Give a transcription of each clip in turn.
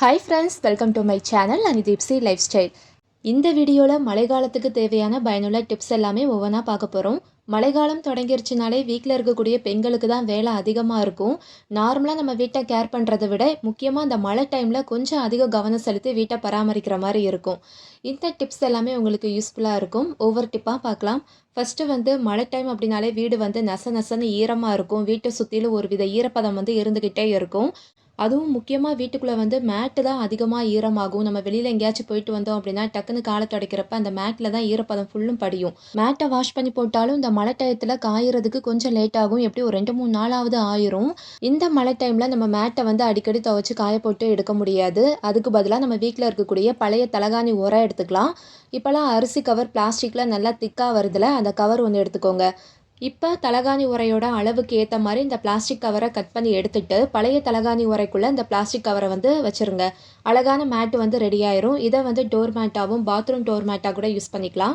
Hi friends welcome to my channel அனி Deepsi life style இந்த வீடியோவில் மழைக்காலத்துக்கு தேவையான பயனுள்ள டிப்ஸ் எல்லாமே ஒவ்வொன்றா பார்க்க போகிறோம் மழைக்காலம் தொடங்கிருச்சுனாலே வீட்டில் இருக்கக்கூடிய பெண்களுக்கு தான் வேலை அதிகமாக இருக்கும். நார்மலாக நம்ம வீட்டை கேர் பண்ணுறதை விட முக்கியமாக அந்த மழை டைமில் கொஞ்சம் அதிக கவனம் செலுத்தி வீட்டை பராமரிக்கிற மாதிரி இருக்கும். இந்த டிப்ஸ் எல்லாமே உங்களுக்கு யூஸ்ஃபுல்லாக இருக்கும். ஒவ்வொரு டிப்பாக பார்க்கலாம். ஃபஸ்ட்டு வந்து மழை டைம் அப்படின்னாலே வீடு வந்து நச நசன்னு ஈரமாக இருக்கும். வீட்டை சுற்றிலும் ஒரு வித ஈரப்பதம் வந்து இருந்துக்கிட்டே இருக்கும். அதுவும் முக்கியமாக வீட்டுக்குள்ளே வந்து மேட்டு தான் அதிகமாக ஈரமாகும். நம்ம வெளியில் எங்கேயாச்சும் போயிட்டு வந்தோம் அப்படின்னா டக்குன்னு காலை துடைக்கிறப்ப அந்த மேட்டில் தான் ஈரப்பதம் ஃபுல்லும் படியும். மேட்டை வாஷ் பண்ணி போட்டாலும் இந்த மழை டயத்தில் காயறதுக்கு கொஞ்சம் லேட் ஆகும். எப்படி ஒரு ரெண்டு மூணு நாளாவது ஆயிரும். இந்த மழை டைமில் நம்ம மேட்டை வந்து அடிக்கடி துவைச்சி காய போட்டு எடுக்க முடியாது. அதுக்கு பதிலாக நம்ம வீட்டில் இருக்கக்கூடிய பழைய தலகாணி உரம் எடுத்துக்கலாம். இப்போலாம் அரிசி கவர் பிளாஸ்டிக்கில் நல்லா திக்காக வருதுல அந்த கவர் ஒன்று எடுத்துக்கோங்க. இப்போ தலகாணி உரையோட அளவுக்கு ஏற்ற மாதிரி இந்த பிளாஸ்டிக் கவரை கட் பண்ணி எடுத்துட்டு பழைய தலகாணி உரைக்குள்ளே இந்த பிளாஸ்டிக் கவரை வந்து வச்சுருங்க. அழகான மேட்டு வந்து ரெடி ஆயிரும். இதை வந்து டோர் மேட்டாகவும் பாத்ரூம் டோர் மேட்டாக கூட யூஸ் பண்ணிக்கலாம்.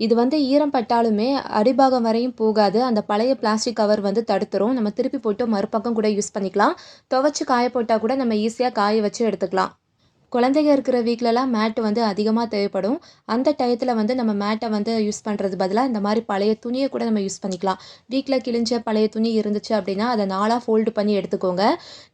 இது வந்து ஈரம் பட்டாலுமே அடிபாகம் வரையும் போகாது. அந்த பழைய பிளாஸ்டிக் கவர் வந்து தடுத்துரும். நம்ம திருப்பி போட்டு மறுபக்கம் கூட யூஸ் பண்ணிக்கலாம். துவைச்சி காய போட்டால் கூட நம்ம ஈஸியாக காய வச்சு எடுத்துக்கலாம். குழந்தைங்க இருக்கிற வீக்லலாம் மேட் வந்து அதிகமாக தேவைப்படும். அந்த டயத்தில் வந்து நம்ம மேட்டை வந்து யூஸ் பண்ணுறது பதிலாக இந்த மாதிரி பழைய துணியை கூட நம்ம யூஸ் பண்ணிக்கலாம். வீட்டில் கிழிஞ்ச பழைய துணி இருந்துச்சு அப்படின்னா அதை நாளாக ஃபோல்டு பண்ணி எடுத்துக்கோங்க.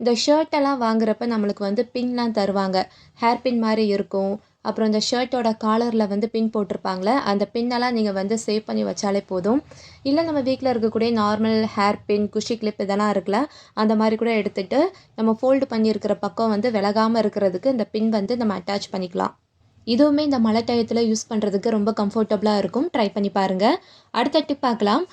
இந்த ஷர்ட்டெல்லாம் வாங்குறப்ப நம்மளுக்கு வந்து பின்லாம் தருவாங்க. ஹேர் பின் மாதிரி இருக்கும். அப்புறம் இந்த ஷர்ட்டோட காலரில் வந்து பின் போட்டிருப்பாங்களே அந்த பின்னெல்லாம் நீங்கள் வந்து சேவ் பண்ணி வச்சாலே போதும். இல்லை நம்ம வீட்டில் இருக்கக்கூடிய நார்மல் ஹேர் பின் குஷி கிளிப் இதெல்லாம் இருக்குல்ல அந்த மாதிரி கூட எடுத்துகிட்டு நம்ம ஃபோல்டு பண்ணியிருக்கிற பக்கம் வந்து விலகாமல் இருக்கிறதுக்கு இந்த பின் வந்து நம்ம அட்டாச் பண்ணிக்கலாம். இதுவுமே இந்த மழை டயத்தில் யூஸ் பண்ணுறதுக்கு ரொம்ப கம்ஃபர்டபுளாக இருக்கும். ட்ரை பண்ணி பாருங்கள் அடுத்த டிப் பார்க்கலாம்.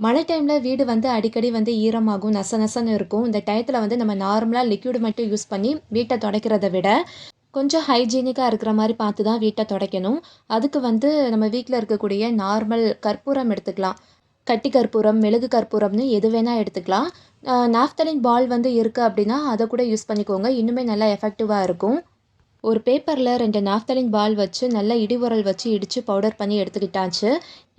மழை டைமில் வீடு வந்து அடிக்கடி வந்து ஈரமாகும் நச நசன்னு இருக்கும். இந்த டயத்தில் வந்து நம்ம நார்மலாக லிக்யூடு மட்டும் யூஸ் பண்ணி வீட்டை துடைக்கிறத விட கொஞ்சம் ஹைஜீனிக்காக இருக்கிற மாதிரி பார்த்து தான் வீட்டை துடைக்கணும். அதுக்கு வந்து நம்ம வீட்டில் இருக்கக்கூடிய நார்மல் கற்பூரம் எடுத்துக்கலாம். கட்டி கற்பூரம் மெழுகு கற்பூரம்னு எது வேணால் எடுத்துக்கலாம். நாஃப்தலின் பால் வந்து இருக்குது அப்படின்னா அதை கூட யூஸ் பண்ணிக்கோங்க. இன்னுமே நல்லா எஃபெக்டிவாக இருக்கும். ஒரு பேப்பரில் ரெண்டு நாஃப்தலின் பால் வச்சு நல்லா இடி உரல் வச்சு இடித்து பவுடர் பண்ணி எடுத்துக்கிட்டாச்சு.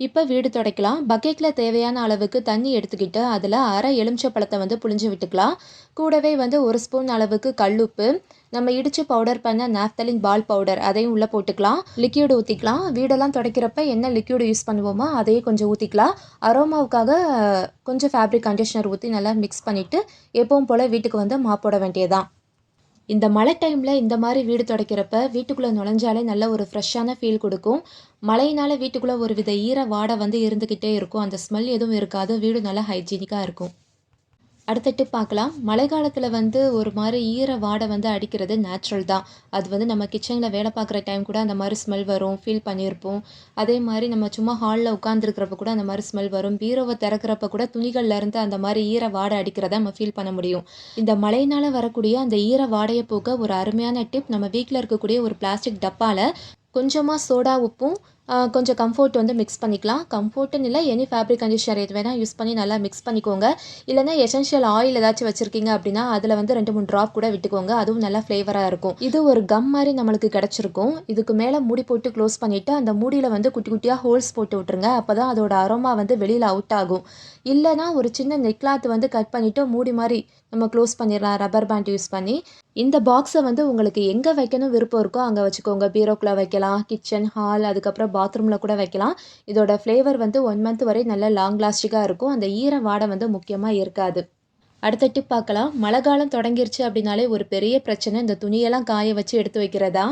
இப்போ வீடு துடைக்கலாம். பக்கெட்டில் தேவையான அளவுக்கு தண்ணி எடுத்துக்கிட்டு அதில் அரை எலுமிச்சை பழத்தை வந்து புழிஞ்சு விட்டுக்கலாம். கூடவே வந்து ஒரு ஸ்பூன் அளவுக்கு கல்லுப்பு. நம்ம இடித்து பவுடர் பண்ண நாஃப்தலின் பால் பவுடர் அதையும் உள்ளே போட்டுக்கலாம். லிக்யூடு ஊற்றிக்கலாம் வீடெல்லாம் துடைக்கிறப்ப என்ன லிக்யூடு யூஸ் பண்ணுவோமோ அதையே கொஞ்சம் ஊற்றிக்கலாம் அரோமாவுக்காக கொஞ்சம் ஃபேப்ரிக் கண்டிஷனர் ஊற்றி நல்லா மிக்ஸ் பண்ணிவிட்டு எப்பவும் போல் வீட்டுக்கு வந்து மாப்போட வேண்டியதான் இந்த மழை டைமில் இந்த மாதிரி வீடு துடைக்கிறப்ப வீட்டுக்குள்ளே நுழைஞ்சாலே நல்ல ஒரு ஃப்ரெஷ்ஷான ஃபீல் கொடுக்கும். மழையினால் வீட்டுக்குள்ளே ஒரு வித ஈர வாடை வந்து இருந்துக்கிட்டே இருக்கும். அந்த ஸ்மெல் எதுவும் இருக்காது. வீடு நல்லா ஹைஜீனிக்காக இருக்கும். அடுத்த டிப் பார்க்கலாம். மழை காலத்தில் வந்து ஒரு மாதிரி ஈர வாடை வந்து அடிக்கிறது நேச்சுரல் தான். அது வந்து நம்ம கிச்சனில் வேலை பார்க்குற டைம் கூட அந்த மாதிரி ஸ்மெல் வரும் ஃபீல் பண்ணியிருப்போம். அதே மாதிரி நம்ம சும்மா ஹாலில் உட்காந்துருக்கிறப்ப கூட அந்த மாதிரி ஸ்மெல் வரும். பீரோவை திறக்கிறப்ப கூட துணிகள்லேருந்து அந்த மாதிரி ஈர வாடை அடிக்கிறத நம்ம ஃபீல் பண்ண முடியும். இந்த மழையினால் வரக்கூடிய அந்த ஈர வாடையை போக்க ஒரு அருமையான டிப் நம்ம வீட்டில் இருக்கக்கூடிய ஒரு பிளாஸ்டிக் டப்பாவில் கொஞ்சமாக சோடா உப்பும் கொஞ்சம் கம்ஃபோர்ட் வந்து மிக்ஸ் பண்ணிக்கலாம். கம்ஃபோர்ட்டுன்னு இல்லை எனி ஃபேப்ரிக் கண்டிஷனர் எது வேணால் யூஸ் பண்ணி நல்லா மிக்ஸ் பண்ணிக்கோங்க. இல்லைனா எசென்ஷியல் ஆயில் ஏதாச்சும் வச்சுருக்கீங்க அப்படின்னா அதில் வந்து ரெண்டு மூணு ட்ராப் கூட விட்டுக்கோங்க. அதுவும் நல்லா ஃப்ளேவராக இருக்கும். இது ஒரு கம் மாதிரி நம்மளுக்கு கிடச்சிருக்கும். இதுக்கு மேலே மூடி போட்டு க்ளோஸ் பண்ணிவிட்டு அந்த மூடியில் வந்து குட்டி குட்டியாக ஹோல்ஸ் போட்டு விட்ருங்க அப்போ தான் அதோட அரோமா வந்து வெளியில் அவுட் ஆகும். இல்லைனா ஒரு சின்ன நெக்லாத் வந்து கட் பண்ணிவிட்டு மூடி மாதிரி நம்ம க்ளோஸ் பண்ணிடலாம். ரப்பர் பேண்ட் யூஸ் பண்ணி இந்த பாக்ஸை வந்து உங்களுக்கு எங்கே வைக்கணும் விருப்பம் இருக்கோ அங்கே வச்சுக்கோங்க. பீரோக்குள்ளே வைக்கலாம் கிச்சன் ஹால் அதுக்கப்புறம் பாத்ரூமில் கூட வைக்கலாம். இதோட ஃப்ளேவர் வந்து ஒன் மந்த் வரை நல்ல லாங் லாஸ்டிக்காக இருக்கும். அந்த ஈர வாடை வந்து முக்கியமாக இருக்காது. அடுத்த டிப் பார்க்கலாம். மழை காலம் தொடங்கிருச்சு அப்படின்னாலே ஒரு பெரிய பிரச்சனை. இந்த துணியெல்லாம் காய வச்சு எடுத்து வைக்கிறதா?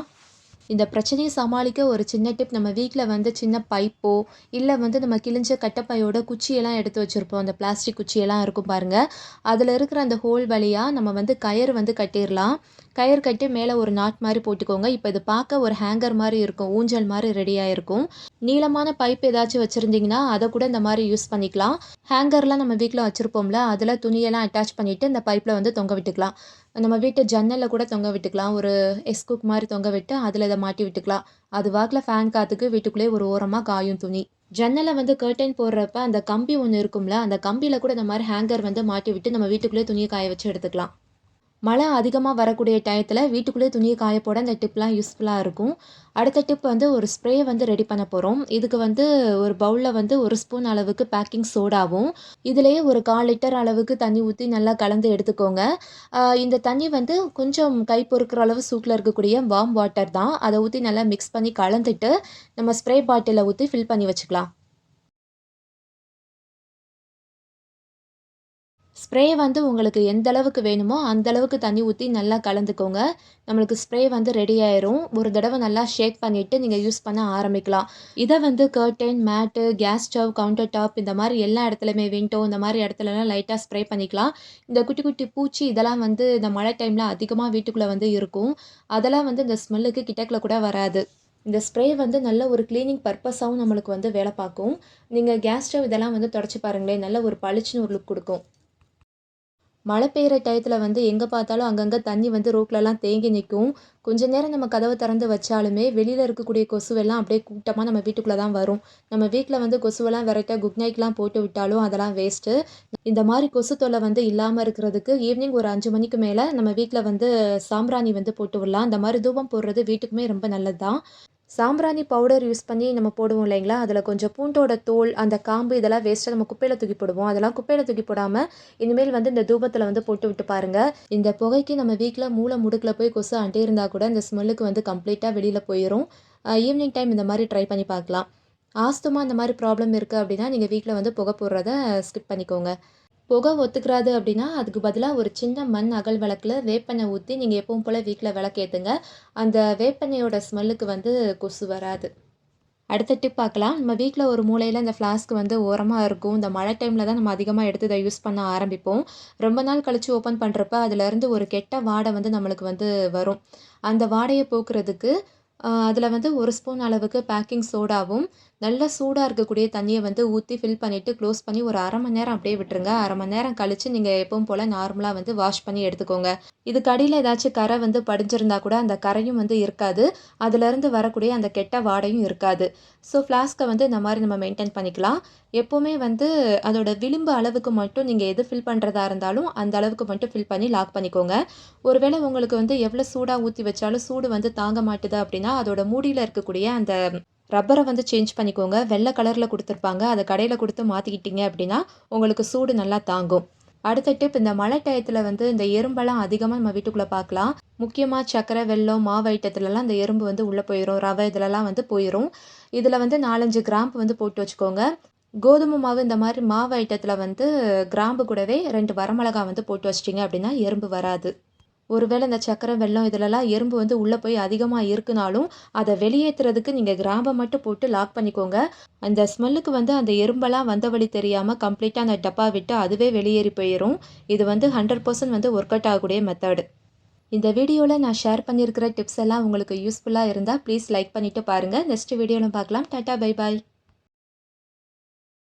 இந்த பிரச்சனையை சமாளிக்க ஒரு சின்ன டிப் நம்ம வீட்டில் வந்து சின்ன பைப்போ இல்லை வந்து நம்ம கிழிஞ்ச கட்டப்பையோட குச்சியெல்லாம் எடுத்து வச்சுருப்போம். அந்த பிளாஸ்டிக் குச்சியெல்லாம் இருக்கும் பாருங்கள் அதில் இருக்கிற அந்த ஹோல் வழியாக நம்ம வந்து கயிறு வந்து கட்டிடலாம் கயிறு கட்டி மேலே ஒரு நாட் மாதிரி போட்டுக்கோங்க. இப்போ இது பார்க்க ஒரு ஹேங்கர் மாதிரி இருக்கும். ஊஞ்சல் மாதிரி ரெடியாக இருக்கும் நீளமான பைப் ஏதாச்சும் வச்சுருந்தீங்கன்னா அதை கூட இந்த மாதிரி யூஸ் பண்ணிக்கலாம். ஹேங்கர்லாம் நம்ம வீட்டில் வச்சுருப்போம்ல அதில் துணியெல்லாம் அட்டாச் பண்ணிவிட்டு இந்த பைப்பில் வந்து தொங்க விட்டுக்கலாம். நம்ம வீட்டு ஜன்னலில் கூட தொங்க விட்டுக்கலாம். ஒரு எஸ்குக் மாதிரி தொங்க விட்டு அதில் இதை மாட்டி விட்டுக்கலாம். அது வாக்கில் ஃபேன் காற்றுக்கு வீட்டுக்குள்ளேயே ஒரு ஓரமாக காயும் துணி. ஜன்னலை வந்து கர்டைன் போடுறப்ப அந்த கம்பி ஒன்று இருக்கும்ல அந்த கம்பியில் கூட இந்த மாதிரி ஹேங்கர் வந்து மாட்டி விட்டு நம்ம வீட்டுக்குள்ளேயே துணியை காய வச்சு எடுத்துக்கலாம். மழை அதிகமாக வரக்கூடிய டயத்தில் வீட்டுக்குள்ளே துணியை காய போட இந்த டிப்லாம் யூஸ்ஃபுல்லாக இருக்கும். அடுத்த டிப் வந்து ஒரு ஸ்ப்ரே வந்து ரெடி பண்ண போகிறோம் இதுக்கு வந்து ஒரு பவுலில் வந்து ஒரு ஸ்பூன் அளவுக்கு பேக்கிங் சோடாவும் இதுலேயே ஒரு கால் லிட்டர் அளவுக்கு தண்ணி ஊற்றி நல்லா கலந்து எடுத்துக்கோங்க. இந்த தண்ணி வந்து கொஞ்சம் கை பொறுக்கிற அளவு சூட்டில் இருக்கக்கூடிய வார்ம் வாட்டர் தான். அதை ஊற்றி நல்லா மிக்ஸ் பண்ணி கலந்துட்டு நம்ம ஸ்ப்ரே பாட்டிலில் ஊற்றி ஃபில் பண்ணி வச்சுக்கலாம். ஸ்ப்ரே வந்து உங்களுக்கு எந்த அளவுக்கு வேணுமோ அந்த அளவுக்கு தண்ணி ஊற்றி நல்லா கலந்துக்கோங்க. நம்மளுக்கு ஸ்ப்ரே வந்து ரெடி ஆயிரும். ஒரு தடவை நல்லா ஷேக் பண்ணிவிட்டு நீங்கள் யூஸ் பண்ண ஆரம்பிக்கலாம். இதை வந்து curtain mat gas stove counter top இந்த மாதிரி எல்லா இடத்துலையுமே விண்டோ இந்த மாதிரி இடத்துலலாம் லைட்டாக ஸ்ப்ரே பண்ணிக்கலாம். இந்த குட்டி குட்டி பூச்சி இதெல்லாம் வந்து இந்த மழை டைமில் அதிகமாக வீட்டுக்குள்ளே வந்து இருக்கும். அதெல்லாம் வந்து இந்த ஸ்மெல்லுக்கு கிட்டக்கில் கூட வராது. இந்த ஸ்ப்ரே வந்து நல்ல ஒரு க்ளீனிங் பர்பஸாகவும் நம்மளுக்கு வந்து வேலை பார்க்கும். நீங்கள் கேஸ் ஸ்டவ் இதெல்லாம் வந்து தொடச்சி பாருங்களேன். நல்ல ஒரு பளிச்சுன்னு ஒரு லுக் கொடுக்கும். மழை பெய்கிற டயத்தில் வந்து எங்கே பார்த்தாலும் அங்கங்கே தண்ணி வந்து ரோட்லலாம் தேங்கி நிற்கும். கொஞ்ச நேரம் நம்ம கதவை திறந்து வச்சாலுமே வெளியில் இருக்கக்கூடிய கொசுவெல்லாம் அப்படியே கூட்டமாக நம்ம வீட்டுக்குள்ளே தான் வரும். நம்ம வீட்டில் வந்து கொசுவெல்லாம் வெரைட்டாக குட் நைட்லாம் போட்டு விட்டாலும் அதெல்லாம் வேஸ்ட்டு. இந்த மாதிரி கொசு தொல்லை வந்து இல்லாமல் இருக்கிறதுக்கு ஈவினிங் ஒரு அஞ்சு மணிக்கு மேலே நம்ம வீட்டில் வந்து சாம்பிராணி வந்து போட்டு விடலாம். இந்த மாதிரி தூபம் போடுறது வீட்டுக்குமே ரொம்ப நல்லது தான் சாம்பிராணி பவுடர் யூஸ் பண்ணி நம்ம போடுவோம் இல்லைங்களா? அதில் கொஞ்சம் பூண்டோட தோல் அந்த காம்பு இதெல்லாம் வேஸ்ட்டாக நம்ம குப்பையில் தூக்கி போடுவோம். அதெல்லாம் குப்பையில் தூக்கி போடாமல் இனிமேல் வந்து இந்த தூபத்தில் வந்து போட்டு விட்டு பாருங்கள் இந்த புகைக்கு நம்ம வீட்டில் மூளை முடுக்கில் போய் கொசு அண்டே இருந்தால் கூட இந்த ஸ்மெல்லுக்கு வந்து கம்ப்ளீட்டாக வெளியில் போயிடும் ஈவினிங் டைம் இந்த மாதிரி ட்ரை பண்ணி பார்க்கலாம். ஆஸ்துமா இந்த மாதிரி ப்ராப்ளம் இருக்குது அப்படின்னா நீங்கள் வீட்டில் வந்து புகை போடுறத ஸ்கிப் பண்ணிக்கோங்க. புகை ஒத்துக்கிறாது அப்படின்னா அதுக்கு பதிலாக ஒரு சின்ன மண் அகல் விளக்கில் வேப்பெண்ணெய் ஊற்றி நீங்கள் எப்பவும் போல் வீட்டில் விளக்கேற்றுங்க அந்த வேப்பெண்ணெயோட ஸ்மெல்லுக்கு வந்து கொசு வராது. அடுத்த டிப் பார்க்கலாம். நம்ம வீட்டில் ஒரு மூலையில் இந்த ஃப்ளாஸ்க் வந்து ஓரமாக இருக்கும். இந்த மழை டைமில் தான் நம்ம அதிகமாக எடுத்து இதை யூஸ் பண்ண ஆரம்பிப்போம். ரொம்ப நாள் கழித்து ஓப்பன் பண்ணுறப்ப அதுலேருந்து ஒரு கெட்ட வாடை வந்து நம்மளுக்கு வந்து வரும். அந்த வாடையை போக்குறதுக்கு அதில் வந்து ஒரு ஸ்பூன் அளவுக்கு பேக்கிங் சோடாவும் நல்ல சூடாக இருக்கக்கூடிய தண்ணியை வந்து ஊற்றி ஃபில் பண்ணிவிட்டு க்ளோஸ் பண்ணி ஒரு அரை மணி நேரம் அப்படியே விட்டுருங்க. அரை மணி நேரம் கழித்து நீங்கள் எப்பவும் போல் நார்மலாக வந்து வாஷ் பண்ணி எடுத்துக்கோங்க. இதுக்கு அடியில் ஏதாச்சும் கரை வந்து படிஞ்சிருந்தா கூட அந்த கரையும் வந்து இருக்காது. அதுலேருந்து வரக்கூடிய அந்த கெட்ட வாடையும் இருக்காது. ஸோ ஃப்ளாஸ்க்கை வந்து இந்த மாதிரி நம்ம மெயின்டைன் பண்ணிக்கலாம். எப்போவுமே வந்து அதோட விளிம்பு அளவுக்கு மட்டும் நீங்கள் எது ஃபில் பண்ணுறதா இருந்தாலும் அந்த அளவுக்கு மட்டும் ஃபில் பண்ணி லாக் பண்ணிக்கோங்க. ஒருவேளை உங்களுக்கு வந்து எவ்வளோ சூடாக ஊற்றி வச்சாலும் சூடு வந்து தாங்க மாட்டுது அப்படின்னா அதோட மூடியில் இருக்கக்கூடிய அந்த ரப்பரை வந்து சேஞ்ச் பண்ணிக்கோங்க. வெள்ளை கலரில் கொடுத்துருப்பாங்க. அதை கடையில் கொடுத்து மாற்றிக்கிட்டீங்க அப்படின்னா உங்களுக்கு சூடு நல்லா தாங்கும். அடுத்த டிப் இந்த மழை டயத்தில் வந்து இந்த எறும்பெல்லாம் அதிகமாக நம்ம வீட்டுக்குள்ளே பார்க்கலாம். முக்கியமாக சக்கரை வெல்லம் மாவு ஐட்டத்துலலாம் இந்த எறும்பு வந்து உள்ளே போயிடும் ரவை இதிலலாம் வந்து போயிடும் இதில் வந்து நாலஞ்சு கிராம்பு வந்து போட்டு வச்சுக்கோங்க. கோதுமை மாவு இந்த மாதிரி மாவு ஐட்டத்தில் வந்து கிராம்பு கூடவே ரெண்டு வரமிளகா வந்து போட்டு வச்சிட்டிங்க அப்படின்னா எறும்பு வராது. ஒருவேளை இந்த சக்கரை வெல்லம் இதிலலாம் எறும்பு வந்து உள்ளே போய் அதிகமாக இருக்குனாலும் அதை வெளியேற்றுறதுக்கு நீங்கள் கிராம்பை மட்டும் போட்டு லாக் பண்ணிக்கோங்க. அந்த ஸ்மெல்லுக்கு வந்து அந்த எறும்பெல்லாம் வந்த வழி தெரியாமல் கம்ப்ளீட்டாக அந்த டப்பா விட்டு அதுவே வெளியேறி போயிடும் இது வந்து ஹண்ட்ரட் பர்சன்ட் வந்து ஒர்க் அவுட் ஆகக்கூடிய மெத்தடு இந்த வீடியோவில் நான் ஷேர் பண்ணியிருக்கிற டிப்ஸ் எல்லாம் உங்களுக்கு யூஸ்ஃபுல்லாக இருந்தால் ப்ளீஸ் லைக் பண்ணிவிட்டு பாருங்கள் நெக்ஸ்ட் வீடியோவில் பார்க்கலாம். Tata bye bye